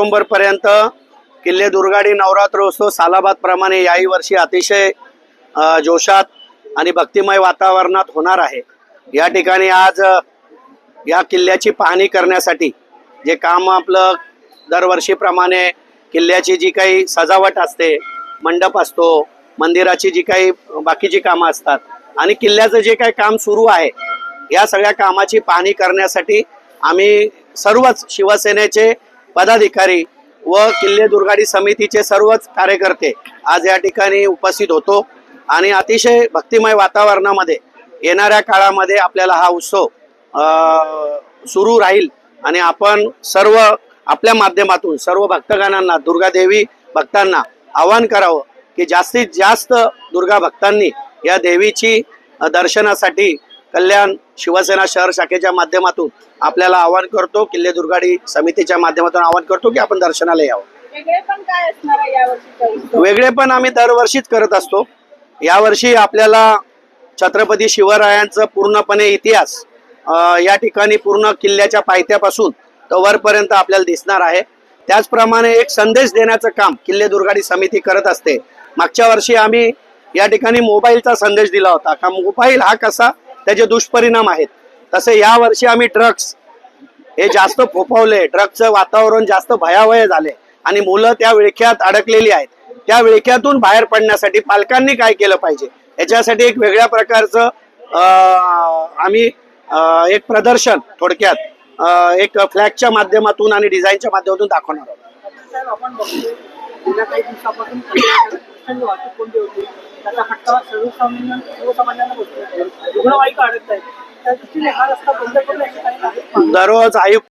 October पर्यंत किल्ले दुर्गाडी नवरात्र उत्सव सालाबाद प्रमाणे याही वर्षी अतिशय जोशात आणि भक्तिमय वातावरणात होणार आहे. या ठिकाणी आज या किल्ल्याची पाहणी करण्यासाठी जे काम आपलं दरवर्षीप्रमाणे किल्ल्याची जी काही सजावट असते मंडप असतो मंदिराची जी काही बाकीची कामं असतात आणि किल्ल्याचं जे काही काम सुरू आहे या सगळ्या कामाची पाहणी करण्यासाठी आम्ही सर्वच शिवसेनेचे पदाधिकारी व किल्ले दुर्गाडी समितीचे सर्वच कार्यकर्ते आज या ठिकाणी उपस्थित होतो. आणि अतिशय भक्तिमय वातावरणामध्ये येणाऱ्या काळामध्ये आपल्याला हा उत्सव सुरू राहील. आणि आपण सर्व आपल्या माध्यमातून सर्व भक्तगणांना दुर्गादेवी भक्तांना आवाहन करावं की जास्तीत जास्त दुर्गा भक्तांनी या देवीची दर्शनासाठी कल्याण शिवसेना शहर शाखेच्या माध्यमातून आपल्याला आवाहन करतो किल्ले दुर्गाडी समितीच्या माध्यमातून आवाहन करतो की आपण दर्शनाला यावं. वेगळे पण आम्ही दरवर्षीच करत असतो. यावर्षी आपल्याला छत्रपती शिवरायांचं पूर्णपणे इतिहास या ठिकाणी पूर्ण किल्ल्याच्या पायथ्यापासून तर वरपर्यंत आपल्याला दिसणार आहे. त्याचप्रमाणे एक संदेश देण्याचं काम किल्ले दुर्गाडी समिती करत असते. मागच्या वर्षी आम्ही या ठिकाणी मोबाईलचा संदेश दिला होता. का मोबाईल हा कसा त्याचे दुष्परिणाम आहेत तसे या वर्षी आम्ही ड्रग्स हे जास्त फोफवले. ड्रग्सचं वातावरण जास्त भयावह झाले. आणि मुलं त्या विळख्यात अडकलेली आहेत. त्या विळख्यातून बाहेर पडण्यासाठी पालकांनी काय केलं पाहिजे? याच्यासाठी एक वेगळ्या प्रकारचं आम्ही एक प्रदर्शन थोडक्यात एक फ्लॅगच्या माध्यमातून आणि डिझाईनच्या माध्यमातून दाखवणार आहोत. साहेब प्रचंड वाहतूक कोंडी होती त्याचा फटका सर्वसामान्य सर्वसामान्यांना बसतो. रुग्णवाहिका अडकत आहेत त्या दृष्टीने हा रस्ता बंद करून याची काही दररोज आयुक्त